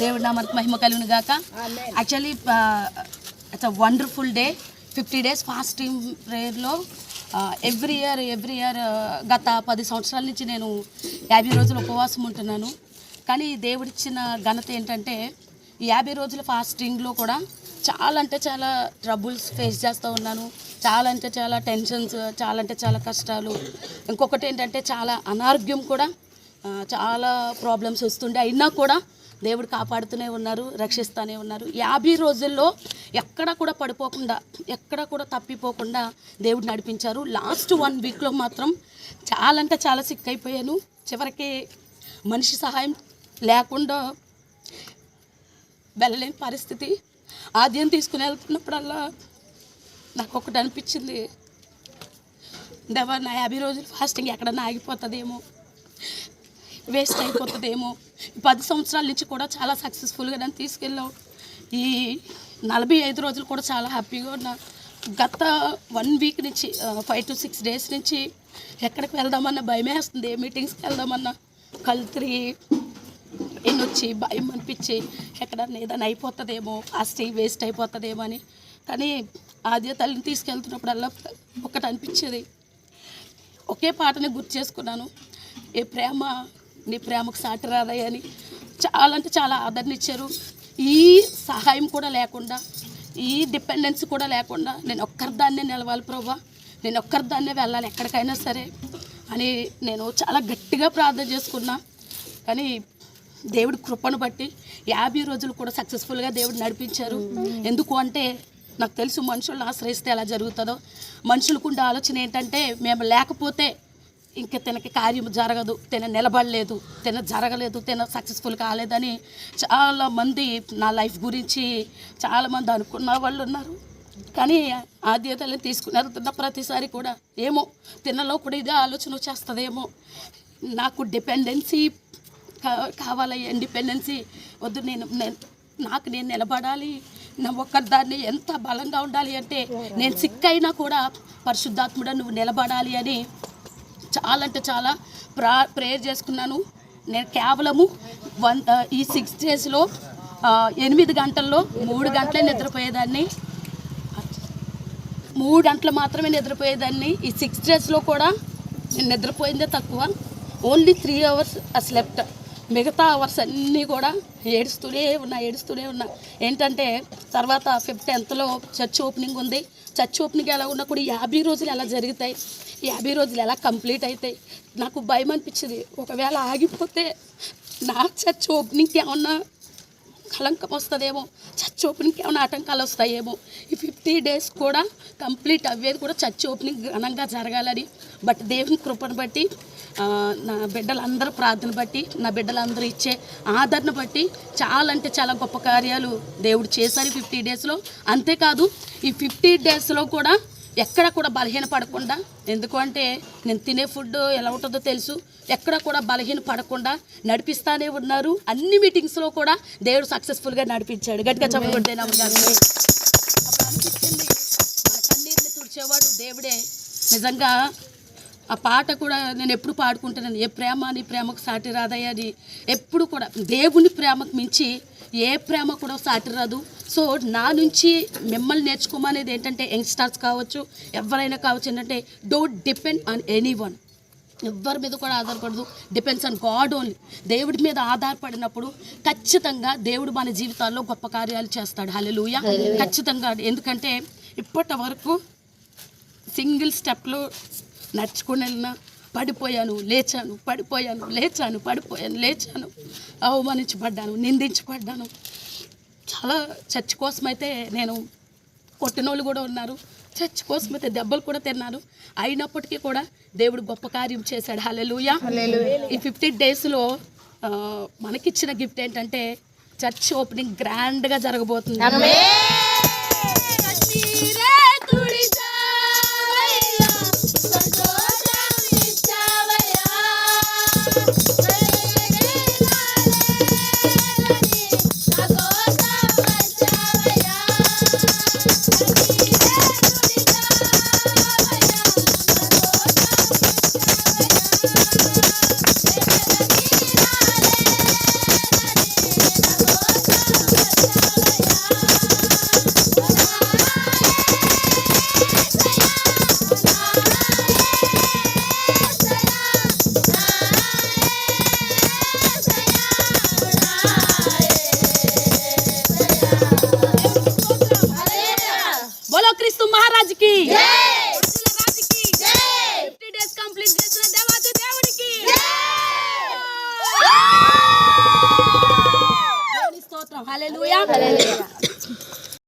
దేవుడి నామానికి మహిమ కలుగును గాక. Actually it's a wonderful day fifty days fasting ప్రేయర్లో every year every year గత పది సంవత్సరాల నుంచి నేను యాభై రోజులు ఉపవాసం ఉంటున్నాను. కానీ దేవుడిచ్చిన ఘనత ఏంటంటే ఈ యాభై రోజుల ఫాస్టింగ్లో కూడా చాలా అంటే చాలా ట్రబుల్స్ ఫేస్ చేస్తూ ఉన్నాను. చాలా అంటే చాలా టెన్షన్స్ చాలా అంటే చాలా కష్టాలు. ఇంకొకటి ఏంటంటే చాలా అనారోగ్యం కూడా ఆ, చాలా ప్రాబ్లమ్స్ వస్తుండే. అయినా కూడా దేవుడు కాపాడుతూనే ఉన్నారు రక్షిస్తూనే ఉన్నారు. యాభై రోజుల్లో ఎక్కడ కూడా పడిపోకుండా ఎక్కడ కూడా తప్పిపోకుండా దేవుడు నడిపించారు. లాస్ట్ వన్ వీక్లో మాత్రం చాలా అంటే చాలా సిక్ అయిపోయాను. చివరికి మనిషి సహాయం లేకుండా వెళ్ళలేని పరిస్థితి. ఆద్యం తీసుకుని వెళ్తున్నప్పుడల్లా నాకు ఒకటి అనిపించింది. దేవా నా యాభై రోజులు ఫాస్టింగ్ ఎక్కడన్నా ఆగిపోతుందేమో. వేస్ట్ అయిపోతుందేమో. ఈ పది సంవత్సరాల నుంచి కూడా చాలా సక్సెస్ఫుల్గా నన్ను తీసుకెళ్ళావు. ఈ నలభై ఐదు రోజులు కూడా చాలా హ్యాపీగా ఉన్నా. గత వన్ వీక్ నుంచి ఫైవ్ టు సిక్స్ డేస్ నుంచి ఎక్కడికి వెళ్దామన్నా భయమే వస్తుంది. మీటింగ్స్కి వెళ్దామన్నా కళ్ళు తిరిగి ఎన్నొచ్చి భయం అనిపించి ఎక్కడన్నా ఏదైనా అయిపోతుందేమో ఫాస్టింగ్ వేస్ట్ అయిపోతుందేమో అని. కానీ ఆద్య తల్లిని తీసుకెళ్తున్నప్పుడల్లా ఒకటి అనిపించేది. ఒకే పాటని గుర్తు చేసుకున్నాను. ఏ ప్రేమ నీ ప్రేమకు సాటి రాదయ్య అని చాలా అంటే చాలా ఆదరణ ఇచ్చారు. ఈ సహాయం కూడా లేకుండా ఈ డిపెండెన్స్ కూడా లేకుండా నేను ఒక్కరిదాన్నే నిలవాలి ప్రభా. నేను ఒక్కరిదాన్నే వెళ్ళాలి ఎక్కడికైనా సరే అని నేను చాలా గట్టిగా ప్రార్థన చేసుకున్నా. కానీ దేవుడి కృపను బట్టి యాభై రోజులు కూడా సక్సెస్ఫుల్గా దేవుడు నడిపించారు. ఎందుకు అంటే నాకు తెలుసు మనుషులను ఆశ్రయిస్తే ఎలా జరుగుతుందో. మనుషులకు ఉండే ఆలోచన ఏంటంటే మేము లేకపోతే ఇంక తనకి కార్యం జరగదు తన నిలబడలేదు తన జరగలేదు తన సక్సెస్ఫుల్ కాలేదని చాలామంది నా లైఫ్ గురించి చాలామంది అనుకున్న వాళ్ళు ఉన్నారు. కానీ ఆద్యతలను తీసుకున్నారు తిన్న ప్రతిసారి కూడా ఏమో తినలో కూడా ఇదే ఆలోచన వచ్చేస్తుందేమో. నాకు డిపెండెన్సీ కావాలి ఇండిపెండెన్సీ వద్దు నేను నేను నాకు నేను నిలబడాలి నా ఒక్కదాన్ని ఎంత బలంగా ఉండాలి అంటే నేను సిక్ అయినా కూడా పరిశుద్ధాత్ముడ నువ్వు నిలబడాలి అని చాలా అంటే చాలా ప్రా ప్రేయర్ చేసుకున్నాను. నేను కేవలము వన్ ఈ సిక్స్ డేస్లో ఎనిమిది గంటల్లో మూడు గంటలే నిద్రపోయేదాన్ని. మూడు గంటలు మాత్రమే నిద్రపోయేదాన్ని. ఈ సిక్స్ డేస్లో కూడా నేను నిద్రపోయిందే తక్కువ. ఓన్లీ త్రీ అవర్స్ ఆ స్లెప్ట్ మిగతా అవర్స్ అన్నీ కూడా ఏడుస్తూనే ఉన్నా ఏడుస్తూనే ఉన్నా. ఏంటంటే తర్వాత ఫిఫ్త్ టెన్త్లో చర్చ్ ఓపెనింగ్ ఉంది. చర్చ్ ఓపెనింగ్ ఎలా ఉన్నా కూడా యాభై రోజులు ఎలా జరుగుతాయి? యాభై రోజులు ఎలా కంప్లీట్ అవుతాయి నాకు భయం అనిపించింది ఒకవేళ ఆగిపోతే నా చర్చ్ ఓపెనింగ్కి ఏమన్నా కలంకం వస్తుందేమో చర్చ్ ఓపెనింగ్కి ఏమైనా ఆటంకాలు వస్తాయేమో ఈ ఫిఫ్టీ డేస్ కూడా కంప్లీట్ అవ్వేది కూడా చర్చ్ ఓపెనింగ్ ఘనంగా జరగాలని. బట్ దేవుని కృపను బట్టి నా బిడ్డలందరూ ప్రార్థన బట్టి నా బిడ్డలందరూ ఇచ్చే ఆదరణ బట్టి చాలా అంటే చాలా గొప్ప కార్యాలు దేవుడు చేశారు ఈ ఫిఫ్టీ డేస్లో. అంతేకాదు ఈ ఫిఫ్టీ డేస్లో కూడా ఎక్కడ కూడా బలహీన పడకుండా ఎందుకంటే నేను తినే ఫుడ్ ఎలా ఉంటుందో తెలుసు. ఎక్కడ కూడా బలహీన పడకుండా నడిపిస్తానే ఉన్నారు. అన్ని మీటింగ్స్లో కూడా దేవుడు సక్సెస్ఫుల్గా నడిపించాడు. గట్టిగా చెప్పకుంటే అప్పుడు అనిపించింది మన కన్నీరుని తుడిచేవాడు దేవుడే. నిజంగా ఆ పాట కూడా నేను ఎప్పుడు పాడుకుంటున్నాను. ఏ ప్రేమ నీ ప్రేమకు సాటి రాదయ్యా అని. ఎప్పుడు కూడా దేవుని ప్రేమకు మించి ఏ ప్రేమ కూడా సాటి రాదు. సో నా నుంచి మిమ్మల్ని నేర్చుకోమనేది ఏంటంటే యంగ్స్టర్స్ కావచ్చు ఎవరైనా కావచ్చు ఏంటంటే don't depend on anyone ఎవ్వరి మీద కూడా ఆధారపడదు. డిపెండ్స్ ఆన్ గాడ్ ఓన్లీ దేవుడి మీద ఆధారపడినప్పుడు ఖచ్చితంగా దేవుడు మన జీవితాల్లో గొప్ప కార్యాలు చేస్తాడు. హల్లెలూయా ఖచ్చితంగా. ఎందుకంటే ఇప్పటి వరకు సింగిల్ స్టెప్లో నడుచుకుని వెళ్ళిన పడిపోయాను లేచాను పడిపోయాను లేచాను పడిపోయాను లేచాను అవమానించబడ్డాను నిందించబడ్డాను. చాలా చర్చ్ కోసం అయితే నేను కొట్టిన వాళ్ళు కూడా ఉన్నారు. చర్చ్ కోసం అయితే దెబ్బలు కూడా తిన్నాను అయినప్పటికీ కూడా దేవుడు గొప్ప కార్యం చేశాడు. హల్లెలూయా. ఈ ఫిఫ్టీ డేస్లో మనకిచ్చిన గిఫ్ట్ ఏంటంటే చర్చ్ ఓపెనింగ్ గ్రాండ్గా జరగబోతుంది. Thank కంప్లీట్ చేసిన దేవాది దేవుడికి దేవుని స్తోత్రం. హల్లెలూయా